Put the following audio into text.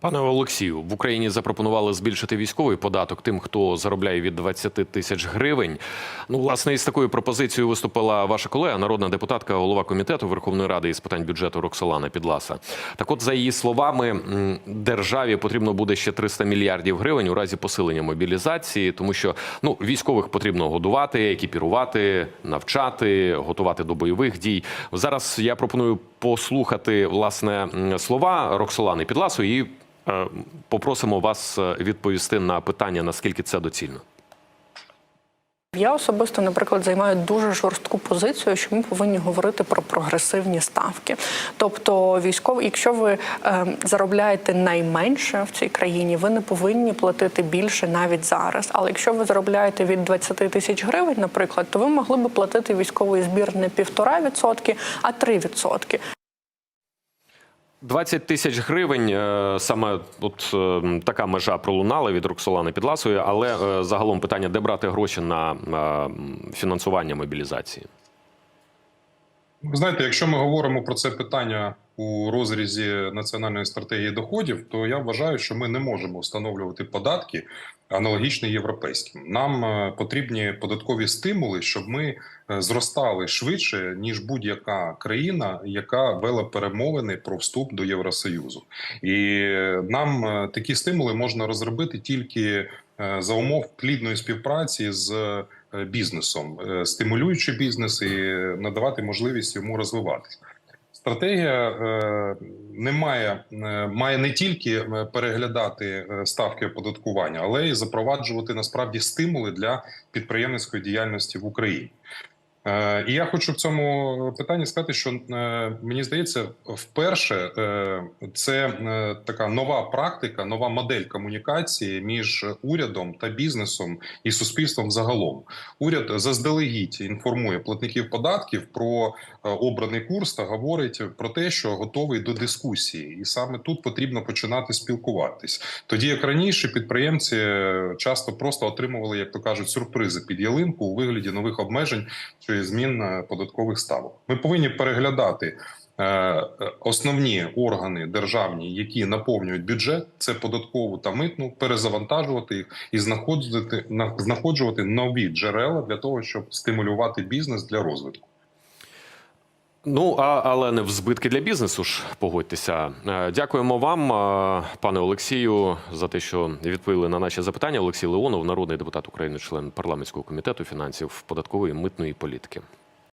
Пане Олексію, в Україні запропонували збільшити військовий податок тим, хто заробляє від 20 тисяч гривень. Ну, власне, із такою пропозицією виступила ваша колега, народна депутатка, голова комітету Верховної Ради із питань бюджету Роксолана Підласа. Так, от, за її словами, державі потрібно буде ще 300 мільярдів гривень у разі посилення мобілізації, тому що ну військових потрібно годувати, екіпірувати, навчати, готувати до бойових дій. Зараз я пропоную послухати власне слова Роксолани Підласу і попросимо вас е, відповісти на питання, наскільки це доцільно. Я особисто, наприклад, займаю дуже жорстку позицію, що ми повинні говорити про прогресивні ставки. Тобто, військові, якщо ви е, заробляєте найменше в цій країні, ви не повинні платити більше навіть зараз. Але якщо ви заробляєте від 20 тисяч гривень, наприклад, то ви могли би платити військовий збір не півтора відсотки, а три відсотки. 20 тисяч гривень е, саме от е, така межа пролунала від Роксолани Підласої, але е, загалом питання, де брати гроші на фінансування мобілізації. Ви знаєте, якщо ми говоримо про це питання у розрізі національної стратегії доходів, то я вважаю, що ми не можемо встановлювати податки аналогічні європейським. Нам е, потрібні податкові стимули, щоб ми е, зростали швидше ніж будь-яка країна, яка вела перемовини про вступ до Євросоюзу, і е, нам такі стимули можна розробити тільки за умов плідної співпраці з бізнесом, стимулюючи бізнес і надавати можливість йому розвиватися. Стратегія е, не має, е, має не тільки е, переглядати ставки оподаткування, але й запроваджувати насправді стимули для підприємницької діяльності в Україні. Е, І я хочу в цьому питанні сказати, що е, мені здається, вперше е, це така нова практика, нова модель комунікації між урядом та бізнесом і суспільством загалом. Уряд заздалегідь інформує платників податків про обраний курс та говорить про те, що готовий до дискусії, і саме тут потрібно починати спілкуватись. Тоді як раніше підприємці часто просто отримували, як то кажуть, сюрпризи під ялинку у вигляді нових обмежень чи змін е, податкових ставок. Ми повинні переглядати. е, е, Основні органи державні, які наповнюють бюджет, це податкову та митну, перезавантажувати їх і знаходити на- знаходжувати нові джерела для того, щоб стимулювати бізнес для розвитку. Ну а але не в збитки для бізнесу ж погодьтеся. Е, Дякуємо вам, е, пане Олексію, за те, що відповіли на наші запитання. Олексій Леонов, народний депутат України, член парламентського комітету фінансів, податкової митної політики.